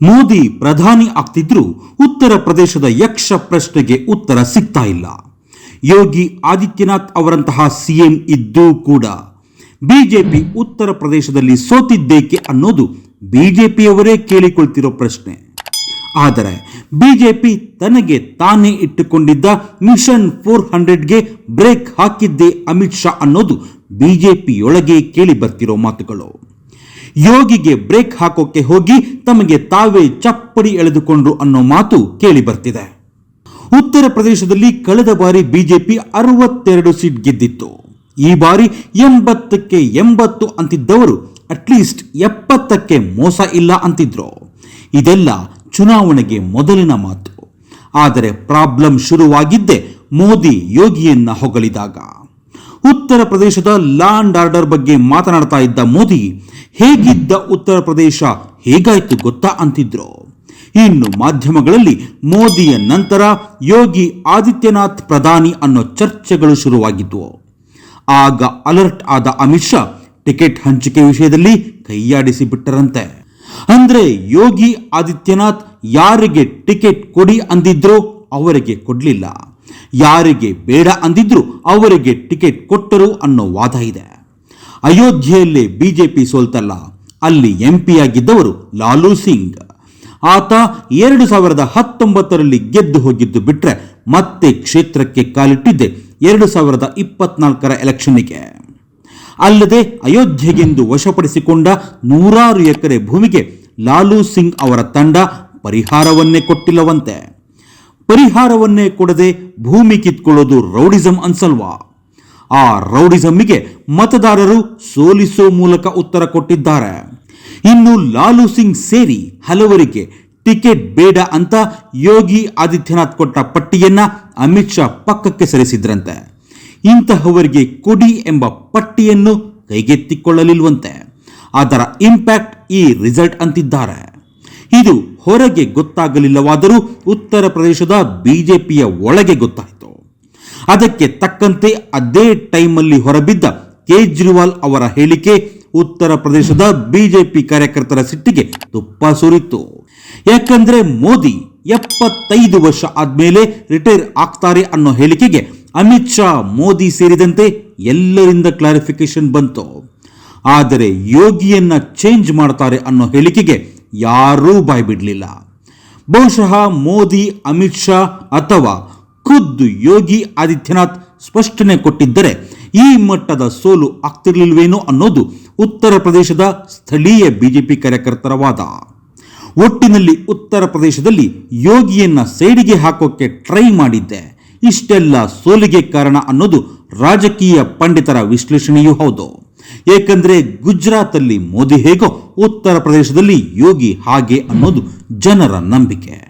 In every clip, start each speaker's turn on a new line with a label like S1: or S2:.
S1: ಮೋದಿ ಪ್ರಧಾನಿ ಆಗ್ತಿದ್ರೂ ಉತ್ತರ ಪ್ರದೇಶದ ಯಕ್ಷ ಪ್ರಶ್ನೆಗೆ ಉತ್ತರ ಸಿಗ್ತಾ ಇಲ್ಲ. ಯೋಗಿ ಆದಿತ್ಯನಾಥ್ ಅವರಂತಹ ಸಿಎಂ ಇದ್ದೂ ಕೂಡ ಬಿಜೆಪಿ ಉತ್ತರ ಪ್ರದೇಶದಲ್ಲಿ ಸೋತಿದ್ದೇಕೆ ಅನ್ನೋದು ಬಿಜೆಪಿಯವರೇ ಕೇಳಿಕೊಳ್ತಿರೋ ಪ್ರಶ್ನೆ. ಆದರೆ ಬಿಜೆಪಿ ತನಗೆ ತಾನೇ ಇಟ್ಟುಕೊಂಡಿದ್ದ ಮಿಷನ್ ಫೋರ್ ಹಂಡ್ರೆಡ್ಗೆ ಬ್ರೇಕ್ ಹಾಕಿದ್ದೆ ಅಮಿತ್ ಶಾ ಅನ್ನೋದು ಬಿಜೆಪಿಯೊಳಗೆ ಕೇಳಿ ಬರ್ತಿರೋ ಮಾತುಗಳು. ಯೋಗಿಗೆ ಬ್ರೇಕ್ ಹಾಕೋಕೆ ಹೋಗಿ ತಮಗೆ ತಾವೇ ಚಪ್ಪಡಿ ಎಳೆದುಕೊಂಡ್ರು ಅನ್ನೋ ಮಾತು ಕೇಳಿ ಬರ್ತಿದೆ. ಉತ್ತರ ಪ್ರದೇಶದಲ್ಲಿ ಕಳೆದ ಬಾರಿ ಬಿಜೆಪಿ ಅರವತ್ತೆರಡು ಸೀಟ್ ಗೆದ್ದಿತ್ತು. ಈ ಬಾರಿ ಎಂಬತ್ತಕ್ಕೆ ಎಂಬತ್ತು ಅಂತಿದ್ದವರು ಅಟ್ಲೀಸ್ಟ್ ಎಪ್ಪತ್ತಕ್ಕೆ ಮೋಸ ಇಲ್ಲ ಅಂತಿದ್ರು. ಇದೆಲ್ಲ ಚುನಾವಣೆಗೆ ಮೊದಲಿನ ಮಾತು. ಆದರೆ ಪ್ರಾಬ್ಲಮ್ ಶುರುವಾಗಿದ್ದೇ ಮೋದಿ ಯೋಗಿಯನ್ನ ಹೊಗಳಿದಾಗ. ಉತ್ತರ ಪ್ರದೇಶದ ಲ್ಯಾಂಡ್ ಆರ್ಡರ್ ಬಗ್ಗೆ ಮಾತನಾಡ್ತಾ ಇದ್ದ ಮೋದಿ, ಹೇಗಿದ್ದ ಉತ್ತರ ಪ್ರದೇಶ ಹೇಗಾಯ್ತು ಗೊತ್ತಾ ಅಂತಿದ್ರು? ಇನ್ನು ಮಾಧ್ಯಮಗಳಲ್ಲಿ ಮೋದಿಯ ನಂತರ ಯೋಗಿ ಆದಿತ್ಯನಾಥ್ ಪ್ರಧಾನಿ ಅನ್ನೋ ಚರ್ಚೆಗಳು ಶುರುವಾಗಿದ್ವು. ಆಗ ಅಲರ್ಟ್ ಆದ ಅಮಿತ್ ಶಾ ಟಿಕೆಟ್ ಹಂಚಿಕೆ ವಿಷಯದಲ್ಲಿ ಕೈಯಾಡಿಸಿ ಬಿಟ್ಟರಂತೆ. ಅಂದ್ರೆ ಯೋಗಿ ಆದಿತ್ಯನಾಥ್ ಯಾರಿಗೆ ಟಿಕೆಟ್ ಕೊಡಿ ಅಂದಿದ್ರೋ ಅವರಿಗೆ ಕೊಡ್ಲಿಲ್ಲ. ಯಾರಿಗೆ ಬೇಡ ಅಂದಿದ್ರು ಅವರಿಗೆ ಟಿಕೆಟ್ ಕೊಟ್ಟರು ಅನ್ನೋ ವಾದ ಇದೆ. ಅಯೋಧ್ಯೆಯಲ್ಲೇ ಬಿಜೆಪಿ ಸೋಲ್ತಲ್ಲ. ಅಲ್ಲಿ ಎಂಪಿಯಾಗಿದ್ದವರು ಲಾಲೂ ಸಿಂಗ್. ಆತ ಎರಡು ಸಾವಿರದ ಹತ್ತೊಂಬತ್ತರಲ್ಲಿ ಗೆದ್ದು ಹೋಗಿದ್ದು ಬಿಟ್ರೆ ಮತ್ತೆ ಕ್ಷೇತ್ರಕ್ಕೆ ಕಾಲಿಟ್ಟಿದ್ದೆ ಎರಡು ಸಾವಿರದ ಇಪ್ಪತ್ನಾಲ್ಕರ ಎಲೆಕ್ಷನ್ನಿಗೆ. ಅಲ್ಲದೆ ಅಯೋಧ್ಯೆಗೆಂದು ವಶಪಡಿಸಿಕೊಂಡ ನೂರಾರು ಎಕರೆ ಭೂಮಿಗೆ ಲಾಲೂ ಸಿಂಗ್ ಅವರ ತಂಡ ಪರಿಹಾರವನ್ನೇ ಕೊಟ್ಟಿಲ್ಲವಂತೆ. ಪರಿಹಾರವನ್ನೇ ಕೊಡದೆ ಭೂಮಿ ಕಿತ್ಕೊಳ್ಳೋದು ರೌಡಿಸಂ ಅನ್ಸಲ್ವಾ? ಆ ರೌಡಿಸಮ್ಮಿಗೆ ಮತದಾರರು ಸೋಲಿಸೋ ಮೂಲಕ ಉತ್ತರ ಕೊಟ್ಟಿದ್ದಾರೆ. ಇನ್ನು ಲಾಲು ಸಿಂಗ್ ಸೇರಿ ಹಲವರಿಗೆ ಟಿಕೆಟ್ ಬೇಡ ಅಂತ ಯೋಗಿ ಆದಿತ್ಯನಾಥ್ ಕೊಟ್ಟ ಪಟ್ಟಿಯನ್ನ ಅಮಿತ್ ಶಾ ಪಕ್ಕಕ್ಕೆ ಸರಿಸಿದ್ರಂತೆ. ಇಂತಹವರಿಗೆ ಕೊಡಿ ಎಂಬ ಪಟ್ಟಿಯನ್ನು ಕೈಗೆತ್ತಿಕೊಳ್ಳಲಿಲ್ವಂತೆ. ಅದರ ಇಂಪ್ಯಾಕ್ಟ್ ಈ ರಿಸಲ್ಟ್ ಅಂತಿದ್ದಾರೆ. ಇದು ಹೊರಗೆ ಗೊತ್ತಾಗಲಿಲ್ಲವಾದರೂ ಉತ್ತರ ಪ್ರದೇಶದ ಬಿಜೆಪಿಯ ಒಳಗೆ ಗೊತ್ತಾಯಿತು. ಅದಕ್ಕೆ ತಕ್ಕಂತೆ ಅದೇ ಟೈಮಲ್ಲಿ ಹೊರಬಿದ್ದ ಕೇಜ್ರಿವಾಲ್ ಅವರ ಹೇಳಿಕೆ ಉತ್ತರ ಪ್ರದೇಶದ ಬಿಜೆಪಿ ಕಾರ್ಯಕರ್ತರ ಸಿಟ್ಟಿಗೆ ತುಪ್ಪ ಸುರಿತು. ಯಾಕಂದ್ರೆ ಮೋದಿ ಎಪ್ಪತ್ತೈದು ವರ್ಷ ಆದ್ಮೇಲೆ ರಿಟೈರ್ ಆಗ್ತಾರೆ ಅನ್ನೋ ಹೇಳಿಕೆಗೆ ಅಮಿತ್ ಶಾ, ಮೋದಿ ಸೇರಿದಂತೆ ಎಲ್ಲರಿಂದ ಕ್ಲಾರಿಫಿಕೇಶನ್ ಬಂತು. ಆದರೆ ಯೋಗಿಯನ್ನ ಚೇಂಜ್ ಮಾಡ್ತಾರೆ ಅನ್ನೋ ಹೇಳಿಕೆಗೆ ಯಾರೂ ಬಾಯ್ಬಿಡಲಿಲ್ಲ. ಬಹುಶಃ ಮೋದಿ, ಅಮಿತ್ ಶಾ ಅಥವಾ ಖುದ್ದು ಯೋಗಿ ಆದಿತ್ಯನಾಥ್ ಸ್ಪಷ್ಟನೆ ಕೊಟ್ಟಿದ್ದರೆ ಈ ಮಟ್ಟದ ಸೋಲು ಆಗ್ತಿರ್ಲಿಲ್ವೇನೋ ಅನ್ನೋದು ಉತ್ತರ ಪ್ರದೇಶದ ಸ್ಥಳೀಯ ಬಿಜೆಪಿ ಕಾರ್ಯಕರ್ತರ ವಾದ ಒಟ್ಟಿನಲ್ಲಿ ಉತ್ತರ ಪ್ರದೇಶದಲ್ಲಿ ಯೋಗಿಯನ್ನ ಸೈಡಿಗೆ ಹಾಕೋಕೆ ಟ್ರೈ ಮಾಡಿದ್ದೆ. ಇಷ್ಟೆಲ್ಲ ಸೋಲಿಗೆ ಕಾರಣ ಅನ್ನೋದು ರಾಜಕೀಯ ಪಂಡಿತರ ವಿಶ್ಲೇಷಣೆಯೂ ಹೌದು. ಏಕೆಂದ್ರೆ ಗುಜರಾತಲ್ಲಿ ಮೋದಿ ಹೇಗೋ ಉತ್ತರ ಪ್ರದೇಶದಲ್ಲಿ ಯೋಗಿ ಹಾಗೆ ಅನ್ನೋದು ಜನರ ನಂಬಿಕೆ.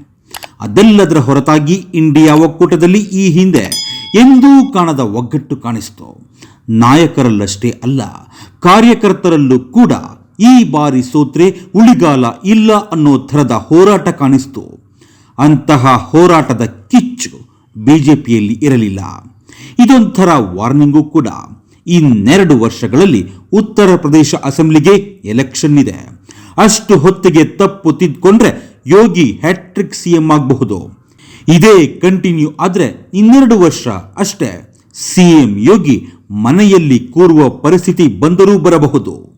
S1: ಅದೆಲ್ಲದರ ಹೊರತಾಗಿ ಇಂಡಿಯಾ ಒಕ್ಕೂಟದಲ್ಲಿ ಈ ಹಿಂದೆ ಎಂದೂ ಕಾಣದ ಒಗ್ಗಟ್ಟು ಕಾಣಿಸ್ತು. ನಾಯಕರಲ್ಲಷ್ಟೇ ಅಲ್ಲ, ಕಾರ್ಯಕರ್ತರಲ್ಲೂ ಕೂಡ ಈ ಬಾರಿ ಸೋತ್ರೆ ಉಳಿಗಾಲ ಇಲ್ಲ ಅನ್ನೋ ಥರದ ಹೋರಾಟ ಕಾಣಿಸ್ತು. ಅಂತಹ ಹೋರಾಟದ ಕಿಚ್ಚು ಬಿಜೆಪಿಯಲ್ಲಿ ಇರಲಿಲ್ಲ. ಇದೊಂಥರ ವಾರ್ನಿಂಗು ಕೂಡ. ಇನ್ನೆರಡು ವರ್ಷಗಳಲ್ಲಿ ಉತ್ತರ ಪ್ರದೇಶ ಅಸೆಂಬ್ಲಿಗೆ ಎಲೆಕ್ಷನ್ ಇದೆ. ಅಷ್ಟು ಹೊತ್ತಿಗೆ ತಪ್ಪು ತಿದ್ಕೊಂಡ್ರೆ ಯೋಗಿ ಹ್ಯಾಟ್ರಿಕ್ ಸಿಎಂ ಆಗಬಹುದು. ಇದೇ ಕಂಟಿನ್ಯೂ ಆದರೆ ಇನ್ನೆರಡು ವರ್ಷ ಅಷ್ಟೇ. ಸಿಎಂ ಯೋಗಿ ಮನೆಯಲ್ಲಿ ಕೂರುವ ಪರಿಸ್ಥಿತಿ ಬಂದರೂ ಬರಬಹುದು.